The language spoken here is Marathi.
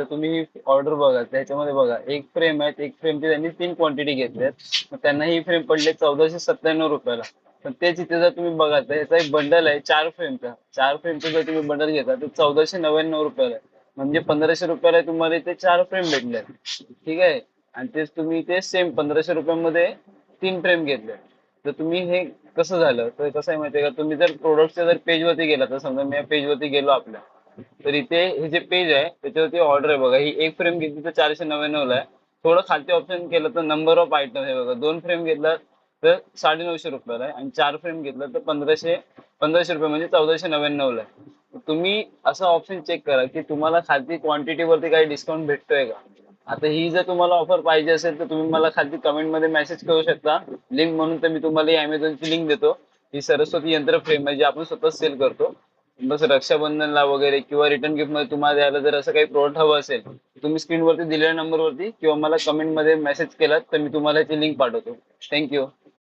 तर तुम्ही ऑर्डर बघा त्याच्यामध्ये बघा. एक फ्रेम आहे एक फ्रेमची त्यांनी तीन क्वांटिटी घेतल्यात मग त्यांना ही फ्रेम पडले चौदाशे सत्त्याण्णव रुपयाला. पण तेच इथे जर तुम्ही बघा तर याचा एक बंडल आहे चार फ्रेमचा चार फ्रेमचा जर तुम्ही बंडल घेता तर चौदाशे नव्याण्णव रुपयाला आहे. म्हणजे पंधराशे रुपयाला तुम्हाला इथे चार फ्रेम भेटले ठीक आहे? आणि तेच तुम्ही ते सेम पंधराशे रुपयामध्ये तीन फ्रेम घेतले तर तुम्ही हे कसं झालं? तर कसं आहे माहितीये का? तुम्ही जर प्रोडक्टच्या जर पेजवरती गेला तर समजा मी या पेजवरती गेलो आपल्या. तर इथे हे जे पेज आहे त्याच्यावरती ऑर्डर आहे बघा. ही एक फ्रेम घेतली तर चारशे नव्याण्णवला आहे. थोडं खालती ऑप्शन केलं तर नंबर ऑफ आयटम आहे बघा. दोन फ्रेम घेतला तर साडे नऊशे रुपयाला आहे. आणि चार फ्रेम घेतलं तर पंधराशे पंधराशे रुपये म्हणजे चौदाशे नव्याण्णवला आहे. तुम्ही असं ऑप्शन चेक करा की तुम्हाला खालती क्वांटिटी वरती काही डिस्काउंट भेटतोय का? आता ही जर तुम्हाला ऑफर पाहिजे असेल तर तुम्ही मला खालती कमेंटमध्ये मेसेज करू शकता. लिंक म्हणून तर मी तुम्हाला ही अमेझॉनची लिंक देतो. ही सरस्वती यंत्र फ्रेम आहे जी आपण स्वतः सेल करतो. बस रक्षाबंधनला वगैरे किंवा रिटर्न गिफ्टमध्ये तुम्हाला द्यायला जर असं काही प्रोडक्ट हवं असेल तुम्ही स्क्रीनवरती दिलेल्या नंबरवरती किंवा मला कमेंटमध्ये मेसेज केलात तर मी तुम्हाला याची लिंक पाठवतो. थँक्यू